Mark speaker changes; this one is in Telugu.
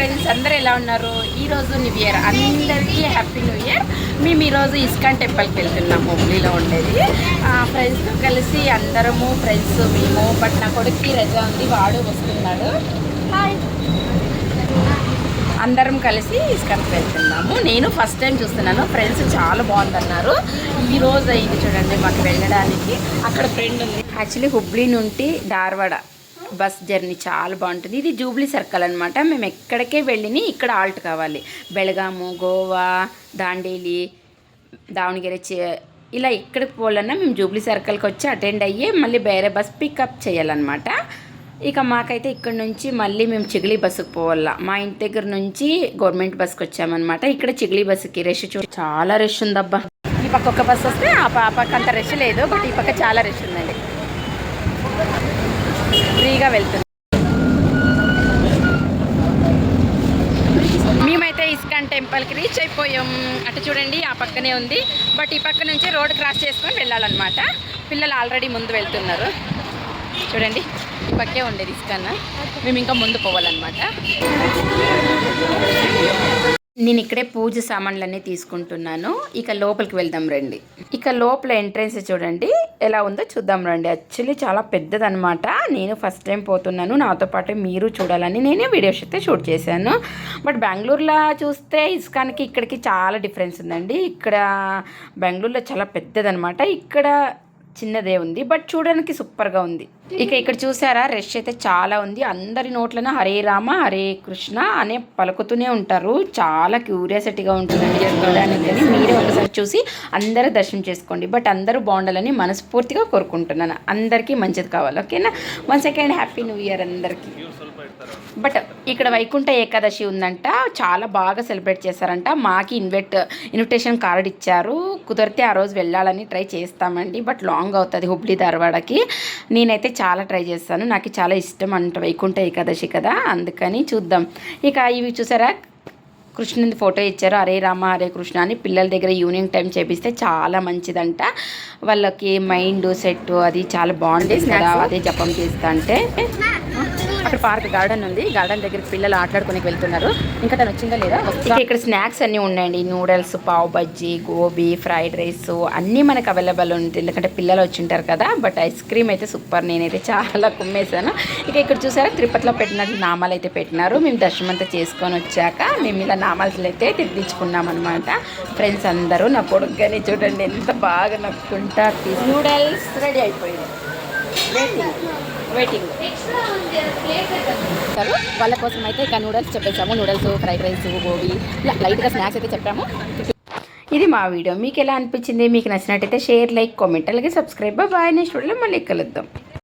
Speaker 1: ఫ్రెండ్స్ అందరూ ఎలా ఉన్నారు? ఈరోజు న్యూ ఇయర్ అందరికీ హ్యాపీ న్యూ ఇయర్ మేము ఈరోజు ఇస్కాన్ టెంపుల్కి వెళ్తున్నాము హుబ్లీలో ఉండేది. ఫ్రెండ్స్తో కలిసి అందరము ఫ్రెండ్స్ మేము బట్ నా కొడుక్కి రజా ఉంది వాడు వస్తున్నాడు. హాయ్ అందరం కలిసి ఇస్కాన్కి వెళ్తున్నాము. నేను ఫస్ట్ టైం చూస్తున్నాను. ఫ్రెండ్స్ చాలా బాగుందన్నారు. ఈ రోజు అయింది చూడండి మాకు వెళ్ళడానికి. అక్కడ ఫ్రెండ్ ఉంది. యాక్చువల్లీ హుబ్లీ నుండి ధార్వాడ బస్ జర్నీ చాలా బాగుంటుంది. ఇది జూబ్లీ సర్కిల్ అనమాట మేము ఎక్కడికే వెళ్ళిని ఇక్కడ ఆల్ట్ కావాలి. బెళగాము గోవా దాండేలి దావణగిరి చే- ఇలా ఎక్కడికి పోవాలన్నా మేము జూబ్లీ సర్కిల్కి వచ్చి అటెండ్ అయ్యి మళ్ళీ వేరే బస్ పికప్ చేయాలన్నమాట. ఇక మాకైతే ఇక్కడ నుంచి మళ్ళీ మేము చిగిలి బస్సుకు పోవాలా. మా ఇంటి దగ్గర నుంచి గవర్నమెంట్ బస్కి వచ్చామన్నమాట. ఇక్కడ చిగిలి బస్సుకి రష్ చూ చాలా రష్ ఉందబ్బా. ఈ పక్క ఒక బస్సు వస్తే ఆ ప- ఆ పక్క అంత రష్ లేదు. బట్ ఈ పక్క చాలా రష్ ఉందండి. ఫ్రీగా వెళ్తుంది. మేమైతే ఇస్కాన్ టెంపుల్కి రీచ్ అయిపోయాం. అటు చూడండి ఆ పక్కనే ఉంది. బట్ ఈ పక్క నుంచి రోడ్ క్రాస్ చేసుకొని వెళ్ళాలన్నమాట. పిల్లలు ఆల్రెడీ ముందు వెళ్తున్నారు. చూడండి ఈ పక్కే ఉండేది ఇస్కాన్. మేము ఇంకా ముందు పోవాలన్నమాట. నేను ఇక్కడే పూజ సామాన్లన్నీ తీసుకుంటున్నాను. ఇక లోపలికి వెళ్దాం రండి. ఇక లోపల ఎంట్రన్స్ చూడండి. ఎలా ఉందో చూద్దాం రండి. యాక్చువల్లీ చాలా పెద్దదనమాట నేను ఫస్ట్ టైం పోతున్నాను. నాతో పాటు మీరు చూడాలని నేనే వీడియోస్ అయితే షూట్ చేశాను. బట్ బెంగళూరులో చూస్తే ఇస్కాన్కి ఇక్కడికి చాలా డిఫరెన్స్ ఉందండి. ఇక్కడ బెంగళూరులో చాలా పెద్దదనమాట ఇక్కడ చిన్నదే ఉంది బట్ చూడడానికి సూపర్గా ఉంది. ఇక ఇక్కడ చూసారా రష్ అయితే చాలా ఉంది. అందరి నోట్లను హరే రామ హరే కృష్ణ అనే పలుకుతూనే ఉంటారు. చాలా క్యూరియాసిటీగా ఉంటుందండి చూడడానికి కానీ మీరే ఒకసారి చూసి అందరూ దర్శనం చేసుకోండి. బట్ అందరూ బాగుండాలని మనస్ఫూర్తిగా కోరుకుంటున్నాను. అందరికీ మంచిది కావాలి ఓకేనా? One second happy new year అందరికీ. బట్ ఇక్కడ వైకుంఠ ఏకాదశి ఉందంట. చాలా బాగా సెలబ్రేట్ చేశారంట. మాకి ఇన్వైట్ ఇన్విటేషన్ కార్డు ఇచ్చారు. కుదిరితే ఆ రోజు వెళ్ళాలని ట్రై చేస్తామండి బట్ లాంగ్ అవుతుంది హుబ్లీ ధారవాడకి. నేనైతే చాలా ట్రై చేస్తాను నాకు చాలా ఇష్టం అంట వైకుంఠ ఏకాదశి కదా అందుకని చూద్దాం. ఇక ఇవి చూసారా? కృష్ణుని ఫోటో ఇచ్చారు హరే రామ హరే కృష్ణ అని పిల్లల దగ్గర ఈవినింగ్ టైం చేపిస్తే చాలా మంచిదంట. వాళ్ళకి మైండ్ సెట్ అది చాలా బాగుండేది కదా అదే జపం చేస్తా అంటే. అక్కడ పార్క్ గార్డెన్ ఉంది. గార్డెన్ దగ్గర పిల్లలు ఆటలాడుకుని వెళ్తున్నారు. ఇంకా తను వచ్చిందా లేదా? ఇక ఇక్కడ స్నాక్స్ అన్నీ ఉన్నాయండి. Noodles pav bajji gobi fried rice అన్నీ మనకు అవైలబుల్ ఉంది. ఎందుకంటే పిల్లలు వచ్చింటారు కదా. బట్ ఐస్ క్రీమ్ అయితే సూపర్. నేనైతే చాలా కుమ్మేశాను. ఇక ఇక్కడ చూసారా? తిరుపతిలో పెట్టినట్లు నామాలు అయితే పెట్టినారు. మేము దర్శనం అంతా చేసుకొని వచ్చాక మేము ఇలా నామాలు అయితే తిట్టించుకున్నాం అనమాట ఫ్రెండ్స్ అందరూ నా పొడుగ్గానే చూడండి. ఎంత బాగా నవ్వుకుంటా నూడిల్స్ రెడీ అయిపోయింది. వెయిటింగ్ సరే వాళ్ళ కోసం అయితే ఇక నూడల్స్ చెప్పేసాము నూడల్స్ ఫ్రైడ్ రైస్ గోబీ ఇలా లైట్గా స్నాక్స్ అయితే చెప్పాము. ఇది మా వీడియో మీకు ఎలా అనిపించింది? మీకు నచ్చినట్టయితే షేర్ లైక్ కామెంట్ అలాగే సబ్స్క్రైబ్ బాయ్ నెక్స్ట్ వీడియోలో మళ్ళీ కలుద్దాం.